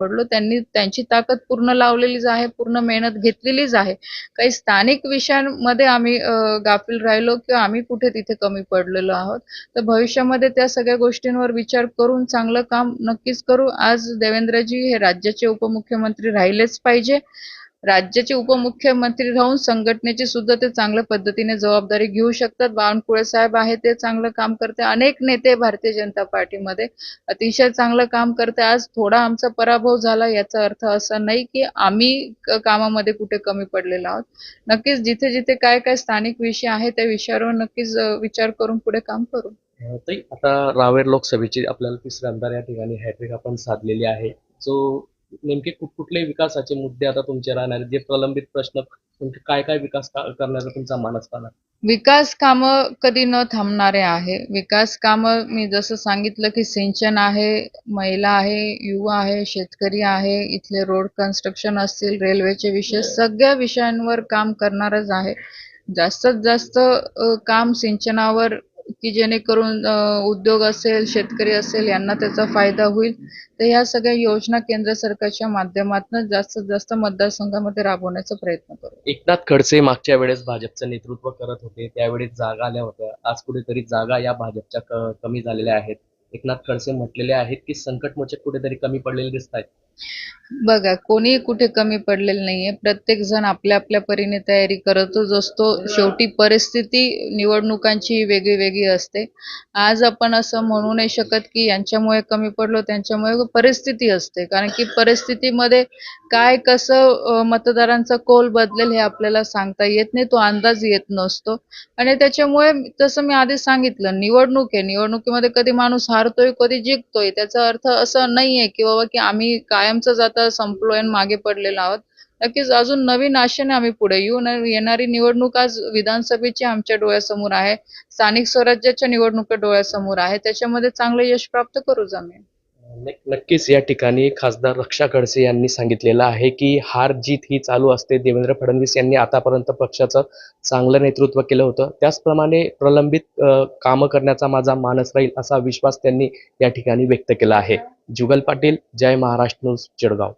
पडलो त्यांनी त्यांची ताकद पूर्ण लावलेलीच आहे पूर्ण मेहनत घेतलेलीच आहे. काही स्थानिक विषयांमध्ये आम्ही गाफील राहिलो किंवा आम्ही कुठे तिथे कमी पडलेलो आहोत. तर भविष्यामध्ये त्या सगळ्या गोष्टींवर विचार करून चांगलं काम नक्कीच करू. आज देवेंद्रजी हे राज्याचे उपमुख्यमंत्री राहिलेच पाहिजे. राज्याचे उपमुख्यमंत्री राहून संघटनेची सुद्धा ते चांगल्या पद्धतीने जबाबदारी घेऊ शकतात. बावनकुळे साहेब आहे ते चांगलं काम करते. अनेक नेते भारतीय जनता पार्टीमध्ये अतिशय चांगलं काम करते. आज थोडा आमचा पराभव झाला याचा अर्थ असा नाही की आम्ही कामामध्ये कुठे कमी पडलेलो आहोत. नक्कीच जिथे जिथे काय काय स्थानिक विषय आहे त्या विषयावर नक्कीच विचार करून पुढे काम करू. आता रावेर लोकसभेची आपल्याला तिसऱ्यांदा या ठिकाणी हॅट्रिक आपण साधलेली आहे. सो नेमके कुठ कुठले विकासाचे मुद्दे आता तुमचे राहणार? जे प्रलंबित प्रश्न तुमचे काय काय विकास का- करण्याचा तुमचा मानस पाहणार विकास कामं कधी न थांबणारे आहे. विकास कामं मी जसं सांगितलं की सिंचन आहे महिला आहे युवा आहे शेतकरी आहे इथले रोड कन्स्ट्रक्शन असतील रेल्वेचे विषय सगळ्या विषयांवर काम करणारच आहे. जास्तीत जास्त अ, काम सिंचनावर की जेणेकरून उद्योग असेल शेतकरी असेल यांना त्याचा फायदा होईल. तर ह्या सगळ्या योजना केंद्र सरकारच्या माध्यमातून जास्तीत जास्त मतदारसंघामध्ये राबवण्याचा प्रयत्न करू. एकनाथ खडसे मागच्या वेळेस भाजपचं नेतृत्व करत होते त्यावेळेस जागा आल्या होत्या. आज कुठेतरी जागा या भाजपच्या कमी झालेल्या आहेत. एकनाथ खडसे म्हटलेले आहेत की संकटमोचक कुठेतरी कमी पडलेले दिसत आहेत. बघा कोणी कुठे कमी पडलेलं नाहीये. प्रत्येक जण आपल्या आपल्या परीने तयारी करतच असतो. शेवटी परिस्थिती निवडणुकांची वेगळी वेगळी असते. आज आपण असं म्हणू नाही शकत की यांच्यामुळे कमी पडलो त्यांच्यामुळे परिस्थिती असते. कारण की परिस्थितीमध्ये काय कसं मतदारांचा कोल बदलेल हे आपल्याला सांगता येत नाही. तो अंदाज येत नसतो. आणि त्याच्यामुळे जसं मी आधी सांगितलं निवडणूक आहे. निवडणुकीमध्ये कधी माणूस हारतोय कधी जिंकतोय. त्याचा अर्थ असं नाहीये की बाबा की आम्ही कायमच आता संपलोय आणि मागे पडलेलो आहोत नक्कीच अजून नवीन आशेने आम्ही पुढे येऊन येणारी निवडणूक आज विधानसभेची आमच्या डोळ्यासमोर आहे स्थानिक स्वराज्याच्या निवडणुका डोळ्यासमोर आहे त्याच्यामध्ये चांगलं यश प्राप्त करूच आम्ही. नक्कीच या ठिकाणी खासदार रक्षा खडसे यांनी सांगितलेलं आहे की हार जीत ही चालू असते. देवेंद्र फडणवीस यांनी आतापर्यंत पक्षाचं चांगलं नेतृत्व केलं होतं. त्याचप्रमाणे प्रलंबित कामं करण्याचा माझा मानस राहील असा विश्वास त्यांनी या ठिकाणी व्यक्त केला आहे. जुगल पाटील जय महाराष्ट्र न्यूज जळगाव